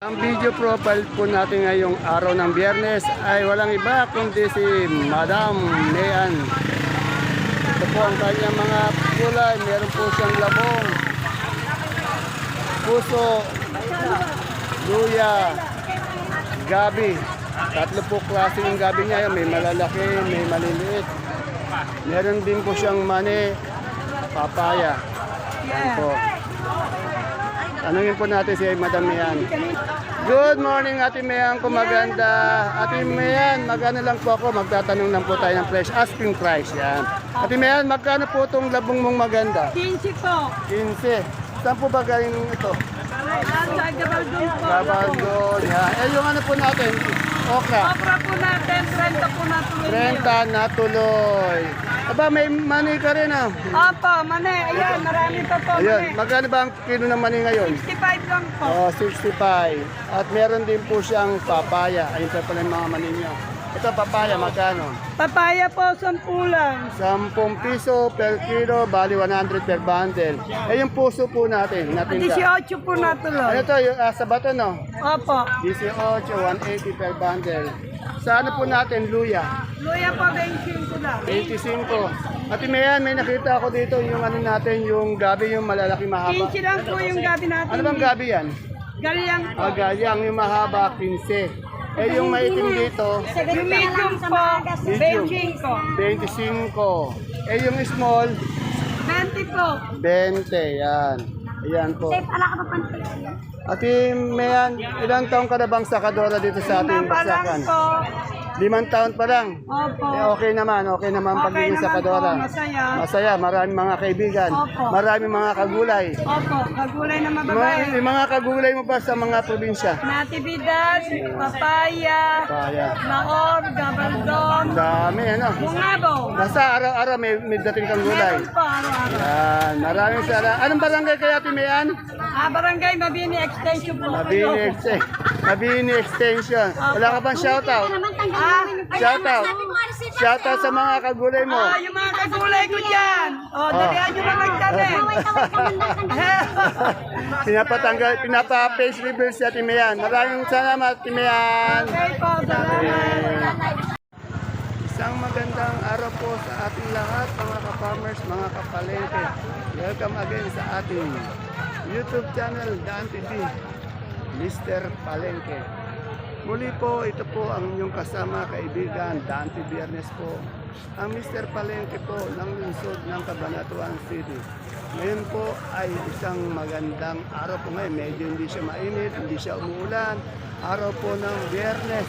Ang video profile po natin ngayong araw ng biyernes ay walang iba kundi si Madam Mayan. Ito po ang kanyang mga kulay. Meron po siyang labong, puso, luya, gabi. Tatlo po klase ng gabi niya. May malalaki, may maliliit. Meron din po siyang mani, papaya. Yan po. Tanungin po natin si Madam Mayan. Good morning, Ate Mayan. Kung maganda. Ate Mayan, magano lang po ako. Magtatanong lang po tayo ng price. Asking price, yan. Ate Mayan, magkano po itong labong mong maganda? 15 po. 15. Saan po ba galing ito? Nasa Gabaldon po. Gabaldon, yan. Eh, yung ano po natin? Okra. Opera po natin, 30 po natin. 30 na tuloy. Aba, may money ka rin ah. Opo, mane, ayan, marami pa po. Ayun, mane. magkano ba ang kilo ng money ngayon? 65 lang po. Oh, 65. At meron din po siyang papaya. Ayun pa pala yung mga mani niyo. Ito papaya, magkano? Papaya po, 10 lang. 10 piso per kilo, bali 100 per bundle. Eh yung puso po natin, natin 18 po Ano natuloy. to, yung ah, sa bato no? Opo. 18, 180 per bundle. Sa ano po natin, luya? Luya po, 25 lang. 85. At mayan, may nakita ako dito yung ano natin, yung gabi, yung malalaki mahaba. 15 lang po yung gabi natin. Ano bang gabi yan? Galing po. Ah, galyang yung mahaba, 15. Eh yung maitim dito, Yung medium po, 25. 25. Eh yung small, 20 po. 20. Yan. Ayan po. Ate Mayan, ilang taong ka na bang sakadora dito sa ating pa lang baksakan? po. Limang taon pa lang. Opo. Eh, okay naman, okay naman Okay pagiging naman sakadora. po, masaya. Masaya, maraming mga kaibigan, Opo. maraming mga kagulay. Opo, kagulay na Mga, mababae. yung mga kagulay mo pa sa mga probinsya? Natividad, papaya, Kaya, maor, gabaldon, dami ano. bungabo. Basta araw-araw may, may dating kang gulay. Meron po araw-araw. Yan, maraming salamat. Anong barangay kaya Mayan? Ah, barangay Mabini Extension po. Mabini, Ex- Mabini Extension. Wala ka bang shoutout? Ah, Shoutout. Shoutout sa mga kagulay mo. ah, yung mga kagulay ko dyan. Oh, dalihan nyo na magtanim. Pinapatanggal, pinapa-face reveal si Ate Mayan. Maraming salamat, Ate Mayan. Okay po, salamat. Isang magandang araw po sa ating lahat, mga ka-farmers, mga kapalengke. Welcome again sa ating YouTube channel, Dan TV, Mr. Palengke. Muli po, ito po ang inyong kasama, kaibigan, Dante Biernes po. Ang Mr. Palengke po ng lungsod ng Cabanatuan City. Ngayon po ay isang magandang araw po ngayon. Medyo hindi siya mainit, hindi siya umuulan. Araw po ng Biyernes,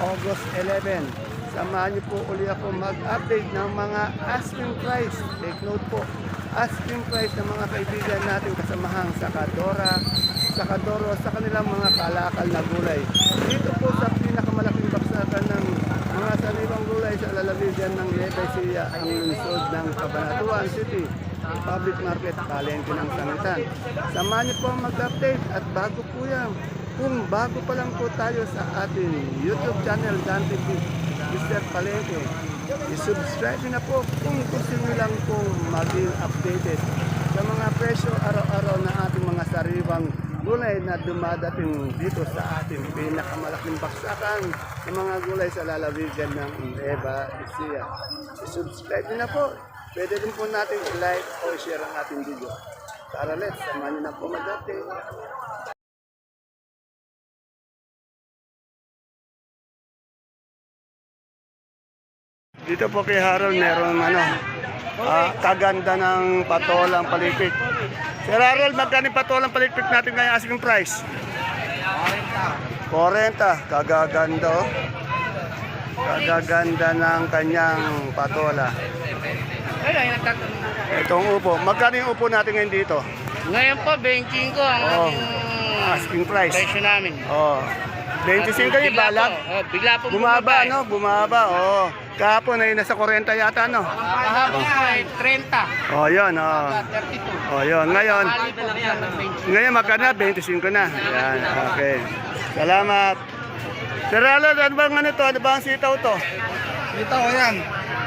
August 11. Samahan niyo po uli ako mag-update ng mga asking price. Take note po, asking price ng mga kaibigan natin kasamahang Sakadora, Sakadoro sa kanilang mga kalakal na gulay. Dito po sa pinakamalaking baksakan ng mga sariwang gulay sa lalawigan ng Lebesia, ang lungsod ng Cabanatuan City. Public Market, Palengke ng Sangitan. Samahan niyo po mag-update at bago po yan, kung bago pa lang po tayo sa ating YouTube channel, Dan TV, Mr. Palengke, i-subscribe na po kung gusto niyo lang pong maging updated sa mga presyo araw-araw na ating mga sariwang gulay na dumadating dito sa ating pinakamalaking baksakan ng mga gulay sa lalawigan ng Nueva Ecija. I-subscribe na po. Pwede din po natin i-like o i-share ang ating video. Tara let's, samahan niyo na po mag-update. Dito po kay Harold meron ano, ah, kaganda ng patolang palikpik. Sir Harold, magkano yung patolang palikpik natin ngayon asking price? 40. 40, kagaganda oh. Kagaganda ng kanyang patola. Itong upo. Magkano yung upo natin ngayon dito? Ngayon po, 25 ang Oh, asking price. presyo namin. Oh. 25 kayo, Bigla balag. oh, bigla po Bumaba, eh. no? Bumaba, oh. Kahapon ay nasa 40 yata, no? Kahapon po ay 30. Oh, yun, oh. 32. Oh, yun. Ngayon, Bali po yan ng 20. ngayon magkano? 25 na. Yan, okay. Salamat. Sir Alan, ano bang ano to? Ano ba ang sitaw to? Ito, yan.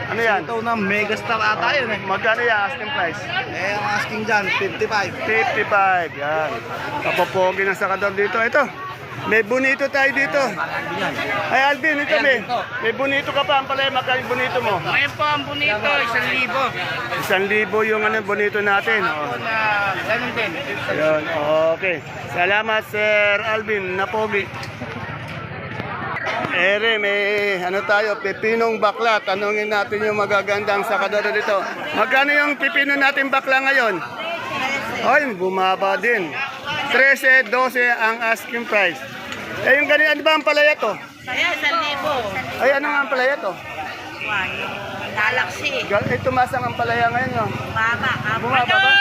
Ano yan? Ito na megastar ata yun eh. Magkano yan asking price? Eh, ang asking dyan, 55. 55. Yan. Kapopogi ng sakador dito. Ito. May bonito tayo dito. Ay, Alvin, ito may. May bonito ka pa. Ang palay, magkano yung bonito mo? Ngayon po ang bonito, isang libo. Isang libo yung ano, bonito natin. Oh. Ganun din. Yun, okay. Salamat, Sir Alvin Napogi. Ere, may ano tayo, pipinong bakla. Tanungin natin yung magagandang sakadoro dito. Magkano yung pipino natin bakla ngayon? Ay, bumaba din. 13, 12 ang asking price. Eh, yung ganyan, ano ba ang palaya to? Kaya sa libo. Ay, ano nga ang palaya to? Galaxy. Gal- Eh, tumasang ang palaya ngayon, no? Baba. Bumaba ba?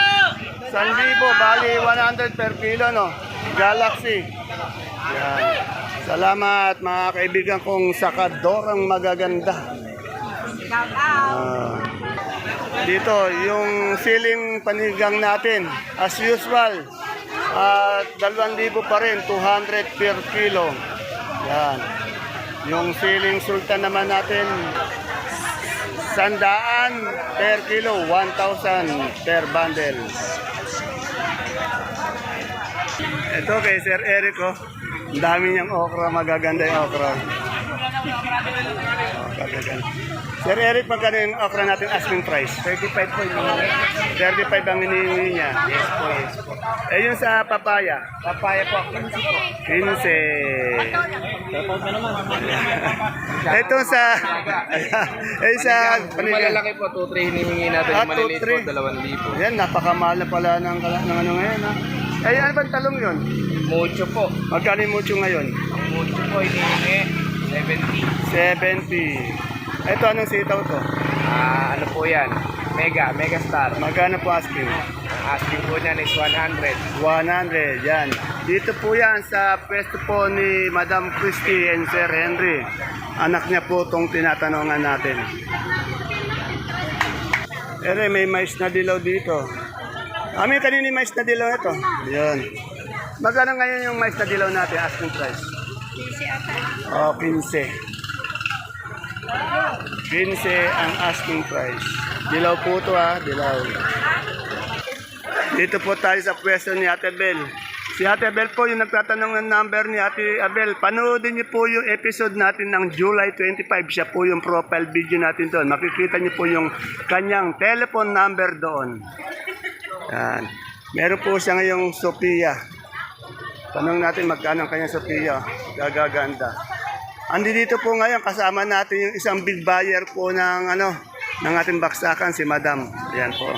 San libo, bali 100 per kilo, no? Galaxy. Yan. Salamat mga kaibigan kong sakadorang magaganda. Shout out. Ah. dito, yung siling panigang natin, as usual, at 2,000 pa rin, 200 per kilo. Yan. Yung siling sultan naman natin, sandaan per kilo, 1,000 per bundle. Ito kay Sir Eric, oh. Dami niyang okra, magaganda yung okra. Oh, magaganda. Sir Eric, magkano yung okra natin asking price? 35 po yung 35 ang hinihingi niya. Yes po, yes po. Eh yung sa papaya? Papaya po, 15 po. 15. Ito sa... eh sa... Yung malalaki po, 2-3 hinihingi natin. Ah, Yung maliliit po, 2-3. 2,000. Yan, napakamahal na pala ng, ng ano ngayon. Ha? Eh, ano bang talong yun? Mucho po. Magkano yung mucho ngayon? Ang mucho po, hinihingi 70. 70. Ito, anong sitaw to? Ah, ano po yan? Mega, Mega Star. Magkano po asking? Asking po niyan is 100. 100, yan. Dito po yan sa pwesto po ni Madam Christy and Sir Henry. Anak niya po itong tinatanungan natin. Ere, may mais na dilaw dito. Amin kanina mais na dilaw ito. Yan. Magkano ngayon yung mais na dilaw natin, asking price? Oh, 15. 15 ang asking price. Dilaw po ito ha, dilaw. Dito po tayo sa pwesto ni Ate Bel. Si Ate Bel po yung nagtatanong ng number ni Ate Abel. Panoodin niyo po yung episode natin ng July 25. Siya po yung profile video natin doon. Makikita niyo po yung kanyang telephone number doon. Yan. Meron po siya ngayong Sophia. Tanong natin magkano ang kanyang Sophia. Gagaganda. Andi dito po ngayon kasama natin yung isang big buyer po ng ano ng ating baksakan si Madam. Yan po.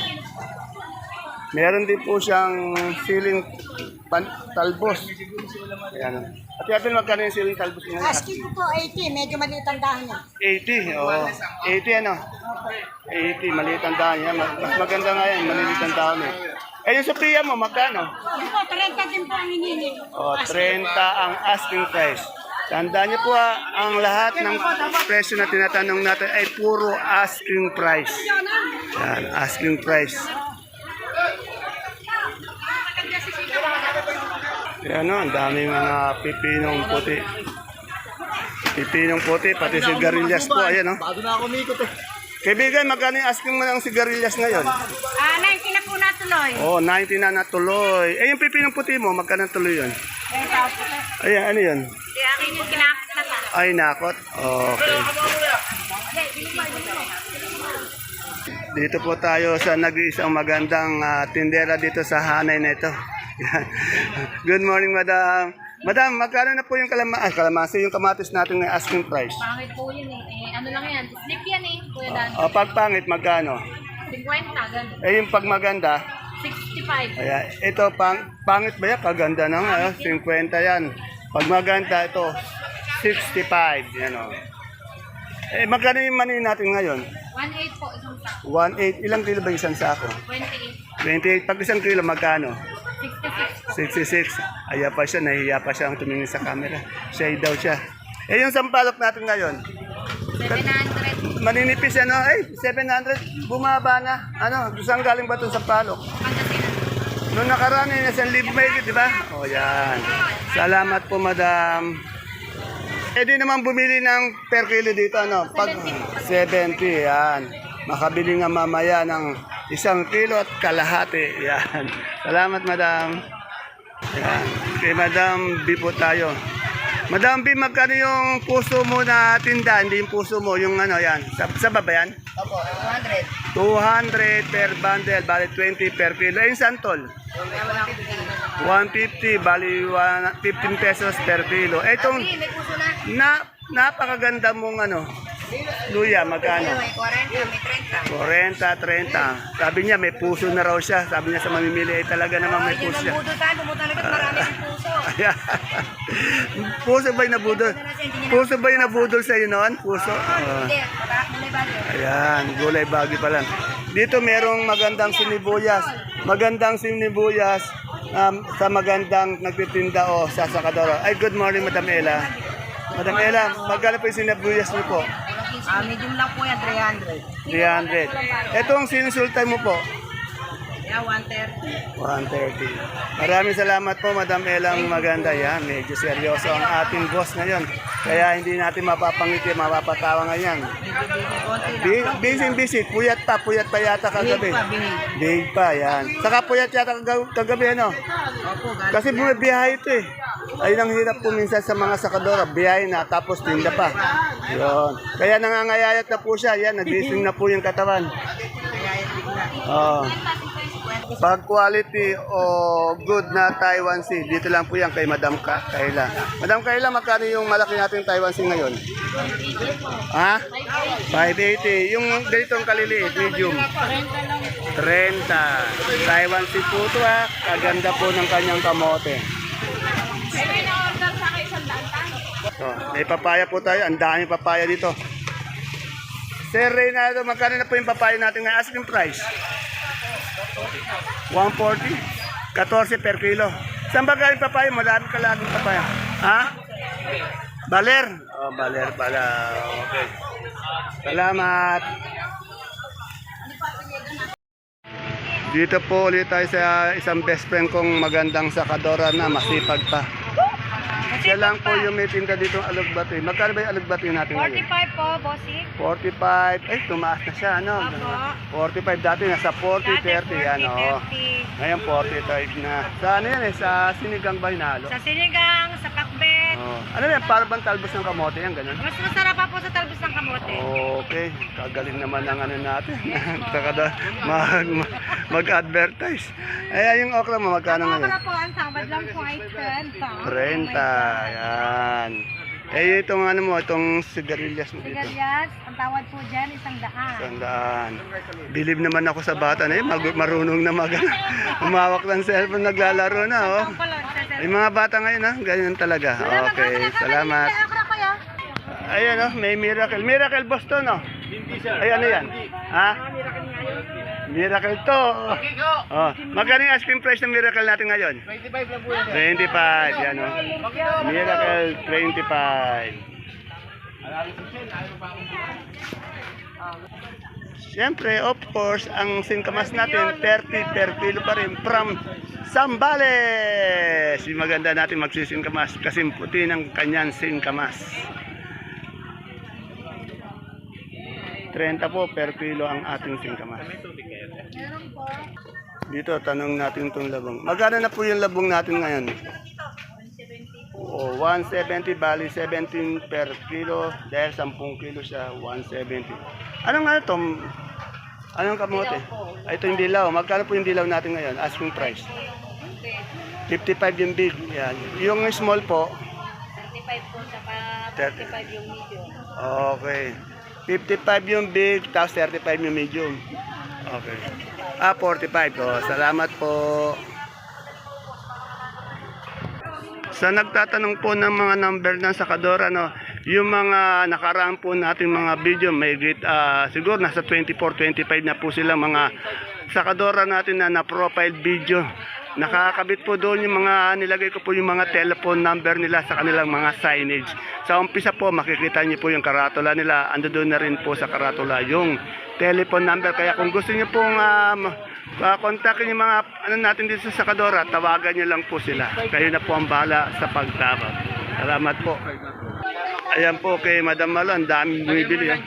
Meron din po siyang siling pan, talbos. Ayan. At yatin magkano yung siling talbos ngayon? Asking ko po 80. Medyo maliit ang dahon niya. 80, oo. 80 ano? 80, maliit ang dahon niya. Mas maganda nga yan, maliit ang dahon eh. Eh yung Sophia mo, magkano? Ano po, 30 din po ang hinihingi. O, 30 ang asking price. Tandaan niyo po ha, ang lahat ng presyo na tinatanong natin ay puro asking price. Yan, asking price. Yan o, ang dami mga pipinong puti. Pipinong puti, pati sigarilyas po. Ayan o. Bago na ako umikot eh. Kaibigan, magkano yung asking mo ng sigarilyas ngayon? Ah, 90 na po natuloy. Oh, 90 na natuloy. Eh, yung pipinong puti mo, magkano tuloy yun? Ayan, ano yun? Ay, nakot. Okay. Dito po tayo sa nag-iisang magandang ah, tindera dito sa hanay na ito. Good morning, madam. Madam, magkano na po yung kalama ah, kalamansi, yung kamatis natin na asking price? Pangit po yun eh. eh ano lang yan? Slip yan eh, Kuya Dan. O, pag pangit, magkano? 50, ganun. Eh, yung pag maganda, 65. Ayan, ito pang pangit ba yan? Kaganda na nga, oh, 50 yan. Pag maganda ito, 65, yan o. Eh, magkano yung money natin ngayon? 1.8 po, isang sack. 1.8, ilang kilo ba isang sako? 28. 28, pag isang kilo, magkano? 66. 66. Aya pa siya, nahihiya pa siya ang tumingin sa camera. Shy daw siya. Eh, yung sampalok natin ngayon, 700. maninipis ano, ay, 700, bumaba na. Ano, saan galing ba itong sampalok? Pangasinan. Noong nakaraan eh, nasa live may di ba? O yan. Salamat po, madam. Pwede naman bumili ng per kilo dito, ano? Pag 70, yan. Makabili nga mamaya ng isang kilo at kalahati. Yan. Salamat, madam. Yan. Kay Madam B po tayo. Madam B, magkano yung puso mo na tinda? Hindi yung puso mo, yung ano yan. Sa, sa baba yan? Opo, 200. 200 per bundle, bali 20 per kilo. Eh, yung santol? 150, bali one- 15 pesos per kilo. Eh, puso na. na, napakaganda mong ano, luya, magkano? May 40, may 30. 40, 30. Sabi niya, may puso na raw siya. Sabi niya sa mamimili, eh, talaga naman may puso ang siya. budo tayo, bumutan ulit marami ng puso. Puso ba yung nabudol? Puso ba yung nabudol sa iyo noon? Puso? Ah. Hindi, yun? Ayan, gulay bagi pa lang. Dito merong magandang sinibuyas. Magandang sinibuyas um, sa magandang nagtitinda o sa sakadoro. Ay, good morning, Madam Ella. Madam Ella, magkano po yung sinibuyas niyo po? Ah, medium lang po yan, 300. 300. Ito ang sinusultay mo po. Yeah, 130. 130. Maraming salamat po, Madam Elang maganda. Yan, medyo seryoso ang ating boss ngayon. Kaya hindi natin mapapangiti, mapapatawa ngayon. Bi- Busy, busy. Puyat pa, puyat pa yata kagabi. Big pa, yan. Saka puyat yata kag- kagabi, ano? Kasi bumibiyahe ito eh. Ayun ang hirap po minsan sa mga sakadora. Biyahe na, tapos tinda pa. Yun. Kaya nangangayayat na po siya. Yan, nagising na po yung katawan. Oo. Pag quality o good na Taiwan Sea, dito lang po yan kay Madam Ka Kayla. Madam Kayla, magkano yung malaki nating Taiwan Sea ngayon? Ha? 580. Yung ganitong kaliliit, medium. 30. Taiwan Sea po ito ha. Kaganda po ng kanyang kamote. So, may papaya po tayo. Ang dami papaya dito. Sir Reynaldo, magkano na po yung papaya natin na asking price? 140. 14 per kilo. Saan ba galing papaya? Marami ka laging papaya. Ha? Baler. Oh, baler pala. Okay. Salamat. Dito po ulit tayo sa isang best friend kong magandang sakadora na masipag pa. Siya lang po yung may tinda dito ng alugbati. Magkano ba yung alugbati natin ngayon? 45 po, bossing. 45. Eh, tumaas na siya, ano? 45 dati, nasa 40, 30, yan, oh. Ngayon, 45 na. Sa ano yan eh, sa sinigang ba hinalo? Sa sinigang, sa pakbet. Oh. Ano yan, para bang talbos ng kamote yan, ganun? Mas masarap pa po sa talbos ng kamote. Okay, kagaling naman ang ano natin. Kakada, mag, mag, mag-advertise. Eh, yung okra mo, magkano ngayon? po, ang sabad lang po ay 30. 30, yan. Eh, itong ano mo, itong sigarilyas mo dito. Sigarilyas, ang tawad po dyan, isang daan. Tandaan. Bilib naman ako sa bata na yun. Mag- marunong na mag umawak ng cellphone, naglalaro na. Oh. Yung mga bata ngayon, ha? ganyan talaga. Okay, salamat. Ayan, oh, may miracle. Miracle boss to, no? Ay, ano yan? Ha? Miracle to. Oh, magkano yung ice cream price ng miracle natin ngayon? 25 lang po yan. 25, yan, oh. Miracle 25. Siyempre, of course, ang singkamas natin, 30 per kilo pa rin from Sambales. Maganda natin magsisingkamas kasi puti ng kanyang singkamas. 30 po per kilo ang ating singkamas. Dito, tanong natin itong labong. Magkano na po yung labong natin ngayon? O, 170 bali 17 per kilo dahil 10 kilo siya 170. Anong ano to? Anong kamote? Ay, ito yung dilaw. Magkano po yung dilaw natin ngayon? Asking price. 55 yung big. Yan. Yung small po, 35 po, saka 30. 45 yung medium. Okay. 55 yung big, tapos 35 yung medium. Okay. Ah, 45. Oh, salamat po. Sa nagtatanong po ng mga number ng Sakadora, no, yung mga nakaraan po natin mga video, may git, ah, siguro nasa 24, 25 na po sila mga Sakadora natin na na-profile video. Nakakabit po doon yung mga nilagay ko po yung mga telephone number nila sa kanilang mga signage. Sa umpisa po makikita niyo po yung karatula nila. Ando doon na rin po sa karatula yung telephone number. Kaya kung gusto niyo pong um, uh, kontakin yung mga ano natin dito sa Sakadora, tawagan niyo lang po sila. Kayo na po ang bahala sa pagtawag. Salamat po. Ayan po kay Madam Malo, ang daming bumibili. ah.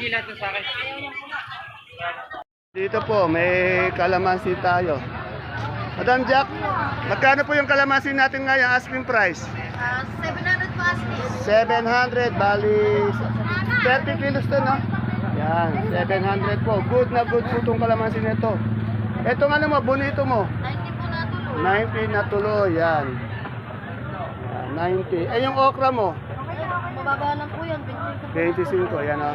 Dito po, may kalamansi tayo. Madam Jack, magkano po yung kalamansi natin ngayon, asking price? 700 po asli. 700, bali 30 kilos to, no? Yan, 700 po. Good na good po itong kalamansi nito. Itong ano mo, bonito mo, 90 po na tuloy. 90 na tuloy, yan. Yan, 90. Eh, yung okra mo, Mababa lang po yan. 25 25, yan o.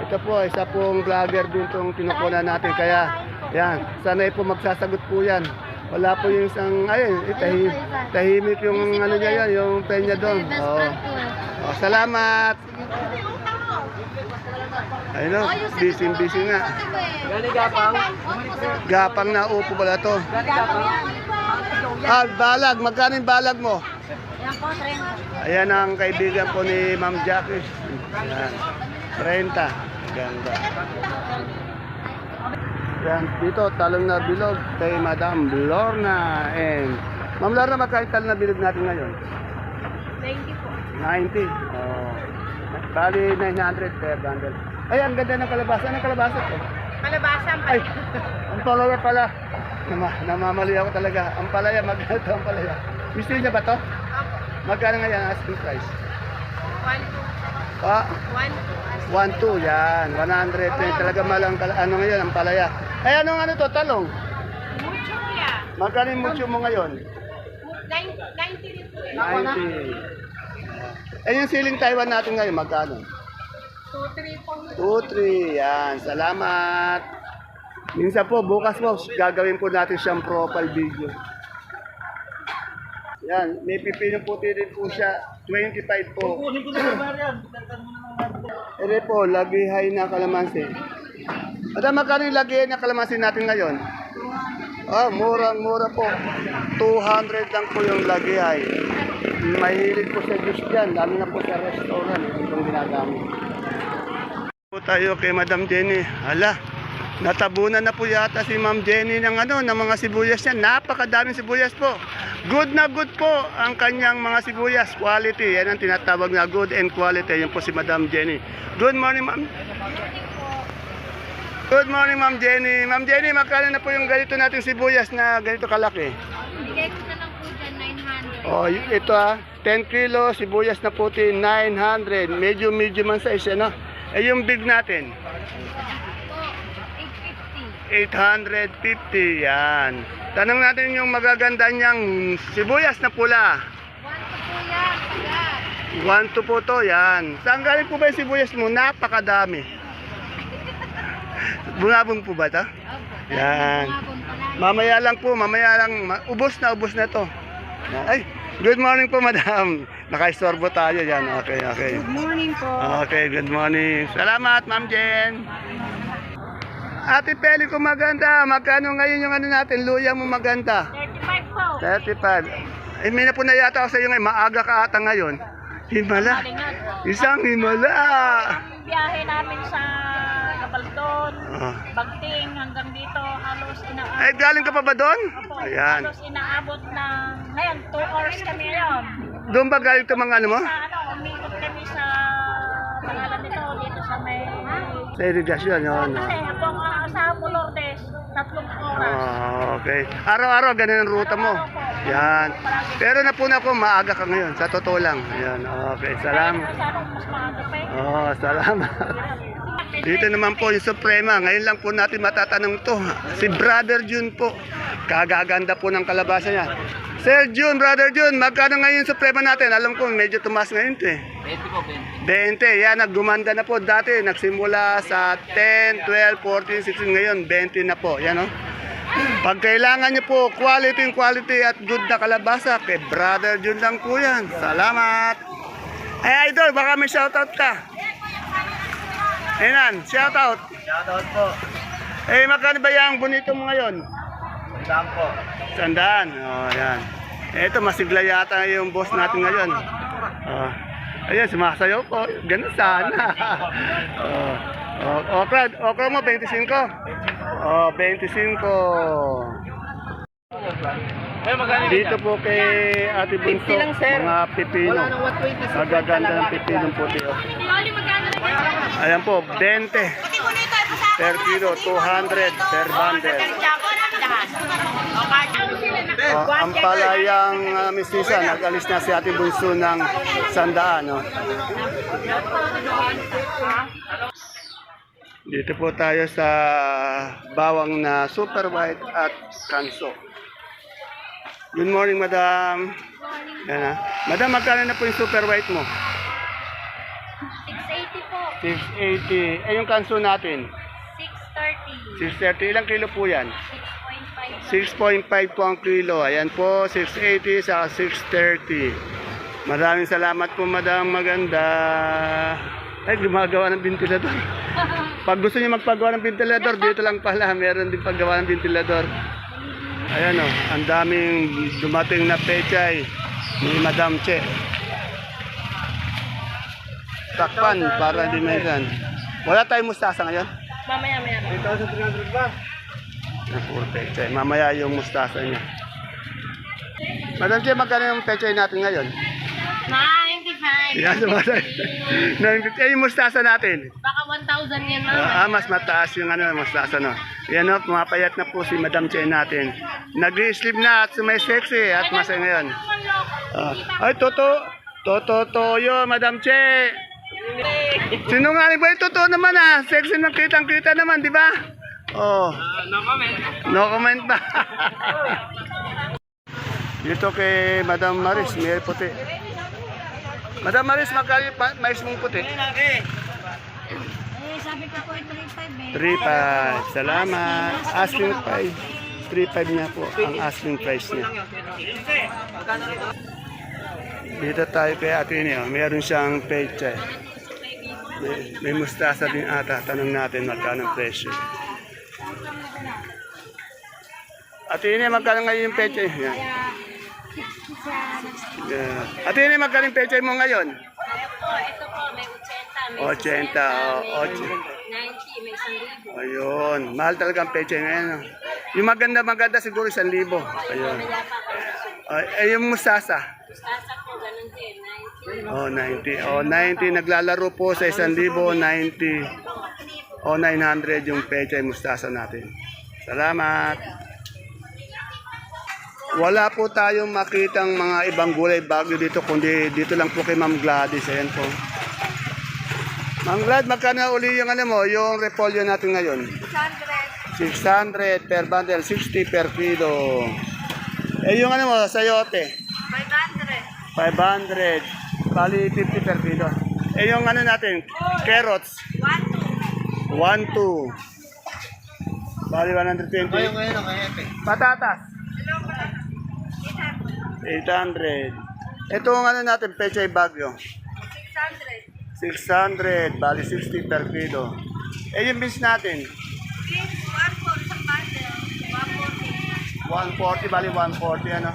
Ito po, isa pong vlogger din itong kinukunan natin. Kaya, yan, sanay po magsasagot po yan. Wala po yung isang, ayun, eh, tahi, tahimik yung ano niya yan, yung penya doon. Oo. ko. Oh, salamat. Ayun o, busy busy nga. Gani gapang? Gapang na upo pala to. Ah, balag. Magkano yung balag mo? Yan po, 30. Ayan ang kaibigan po ni Ma'am Jackie. Ayan. 30. Ganda. Yan, dito, talong na bilog kay Madam Lorna. And, Ma'am Lorna, magkano talong na bilog natin ngayon? 90 po. 90. Oh. Bali, 900 per bundle. Ay, ang ganda ng kalabasa. Anong kalabasa ko? Malabasan Ay, ang palaya pala. Nama, namamali ako talaga. Ang palaya, magkano to ang palaya? Gusto niya ba to? Magkano nga yan asking price? 1 Ah, 1 1, 2, yan. 100. Talaga malang, kal- ano ngayon, ang palaya. Ay, anong ano to? Talong. Mucho ya. Magkano yung mucho mo ngayon? 90 rin po. 90. Eh, yung siling Taiwan natin ngayon, magkano? 2-3 po. 2, 3. Yan. Salamat. Minsan po, bukas po, gagawin po natin siyang profile video. Yan. May pipino puti rin po siya. 25 po. Ere po, lagihay na kalamansi. Madam, magkano yung lagihay na kalamansi natin ngayon? Ah, murang-mura po. 200 lang po yung lagihay. Mahilig po sa juice dyan, lalo na po sa restaurant. Itong ginagamit. Po tayo kay Madam Jenny. Hala, natabunan na po yata si Ma'am Jenny ng ano, ng mga sibuyas niya. Napakadaming sibuyas po. Good na good po ang kanyang mga sibuyas. Quality, yan ang tinatawag na good and quality. Yan po si Madam Jenny. Good morning, Ma'am. Good morning, Ma'am Jenny. Ma'am Jenny, magkano na po yung ganito nating sibuyas na ganito kalaki? Bigay ko na lang po dyan 900. Oh, ito ah, 10 kilo, sibuyas na puti, 900. Medyo medium ang size, ano? Eh, yung big natin, 850, 850. yan. Tanong natin yung magaganda niyang sibuyas na pula. 1 po yan. 1 Agad. to po to, yan. Saan galing po ba yung sibuyas mo? Napakadami. Bungabong po ba ito? Opo. Yan. Mamaya lang po, mamaya lang. Ubos na, ubos na to. Ay, good morning po, madam. Nakaistorbo tayo yan. Okay, okay. Good morning po. Okay, good morning. Salamat, Ma'am Jen. Ate Peli ko maganda. Magkano ngayon yung ano natin? Luya mo maganda. 35 po. 35. Eh, may na po na yata ako sa iyo ngayon. Maaga ka ata ngayon. Himala. Isang himala. Ang biyahe namin sa Gabaldon, Ah. Bagting hanggang dito, halos inaabot. Ay, galing ka pa ba doon? Ayan. Halos inaabot ng, ngayon, 2 hours kami ngayon. Doon ba galing ito mga ano mo? Sa ano, umikot kami sa pangalan nito, dito sa may... Sa irigasyon, yun. Kasi ako ang asawa ko, Lourdes, tatlong oras. Oh, okay. Araw-araw, ganun ang ruta mo. Yan. Pero napuna ko, maaga ka ngayon. Sa totoo lang. Yan. Okay, salamat. Eh. Oh, salamat. Dito naman po yung Suprema. Ngayon lang po natin matatanong to. Si Brother Jun po. Kagaganda po ng kalabasa niya. Sir Jun, Brother Jun, magkano ngayon yung Suprema natin? Alam ko, medyo tumas ngayon to eh. 20 po, 20. 20, yan, naggumanda na po dati. Nagsimula sa 10, 12, 14, 16, ngayon 20 na po. Yan o. Pag kailangan niyo po quality quality at good na kalabasa, kay Brother Jun lang po yan. Salamat. Ay, idol, baka may shoutout ka. Ayun, shoutout. Shoutout po. Eh, magkano ba yung bonito mo ngayon? Saan po? Sandaan. Oh, yan. Ito, masigla yata yung boss natin ngayon. Oh. Ayan, sumasayaw po. Ganun sana. oh. Oh, okra, okra mo, 25. Oh, 25. Dito po kay Ate Bunso, mga pipino. Magaganda ng pipino puti. Oh. Ayan po, 20 per kilo, 200 per bundle. Oh, ang palayang uh, mistisa, nag-alis na si Ate Bunso ng sandaan. No? Dito po tayo sa bawang na super white at kanso. Good morning, madam. Yan ha. Madam, magkano na po yung super white mo? 680 po. 680. Eh, yung kanso natin? 630. 630. Ilang kilo po yan? 6.5. 6.5 po ang kilo. Ayan po, 680 sa 630. Maraming salamat po, madam. Maganda. Ay, gumagawa ng ventilador. Pag gusto niyo magpagawa ng ventilador, dito lang pala. Meron din paggawa ng ventilador. Ayan o, ang daming dumating na pechay ni Madam Che. Takpan para di minsan. Wala tayong mustasa ngayon? Mamaya, maya. Ang puro pechay. Mamaya yung mustasa niya. Madam Che, magkano yung pechay natin ngayon? 95. Yan, sumasay. 950. Eh, yung mustasa natin. Baka 1,000 yan, mama. Ah, mas mataas yung ano, mustasa, no? Yan, no, pumapayat na po si Madam Che natin. Nag-sleep na at sumay sexy at masaya ngayon. Ah, ay, toto. Toto, toyo, Madam Che. Sinungaling ba? yung Totoo naman ah. Sexy na kitang-kita naman, di ba? Oh. no comment. No comment ba? Dito kay Madam Maris, may puti. Madam Maris, magkano yung pa- mais mong puti? Eh, sabi ko po 35 eh. 3.5. Salamat. Asking price. 3.5 niya po ang asking price niya. Dito tayo kay Ate Ini. oh. Meron siyang pecha. May, may mustasa din ata. Tanong natin magkano ang presyo. Ate Ini, magkano ngayon yung pecha? Yan. Yeah. Ate Ini, magkano yung pecha mo ngayon? Ito, ito po, may 80, may 80, oh, 90, may 1,000. Ayun, mahal talaga ang peche ngayon. no? Yung maganda maganda siguro 1,000. Ayun. Ay, ay, yung mustasa. Sasa po, ganun din. 90. Oh, 90. Oh, 90 naglalaro po sa 1,000, 90. Oh, 900 yung peche mustasa natin. Salamat. Wala po tayong makitang mga ibang gulay bagyo dito kundi dito lang po kay Ma'am Gladys. Ayan po. Ma'am Glad, magkano uli yung ano mo, yung repolyo natin ngayon? 600 per bundle, 60 per kilo. Eh yung ano mo, sayote? 500. 500. Bali 50 per kilo. Eh yung ano natin, carrots? 1, 2. 1, 2. Bali 120. Ngayon, ngayon, kahepe. Patatas? 800. Ito ang ano natin, pechay bagyo? 600. 600. Bali 60 per kilo. Eh yung beans natin? 140, bali 140 ano.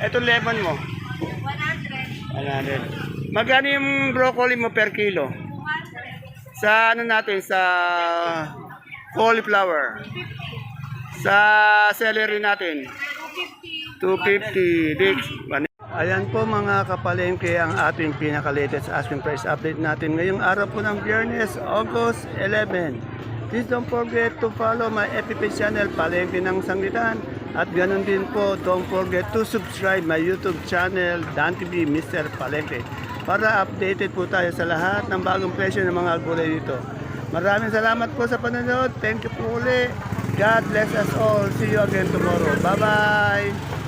Ito lemon mo? 100. Magkano yung broccoli mo per kilo? Sa ano natin, sa cauliflower. Sa celery natin? 250. Dix. Ayan po mga kapalengke ang ating pinaka-latest asking price update natin ngayong araw po ng Biyernes, August 11. Please don't forget to follow my FB channel, Palengke ng Sanglitan. At ganun din po, don't forget to subscribe my YouTube channel, Dan TV Mr. Palengke. Para updated po tayo sa lahat ng bagong presyo ng mga gulay dito. Maraming salamat po sa panonood. Thank you po uli. God bless us all. See you again tomorrow. Bye-bye.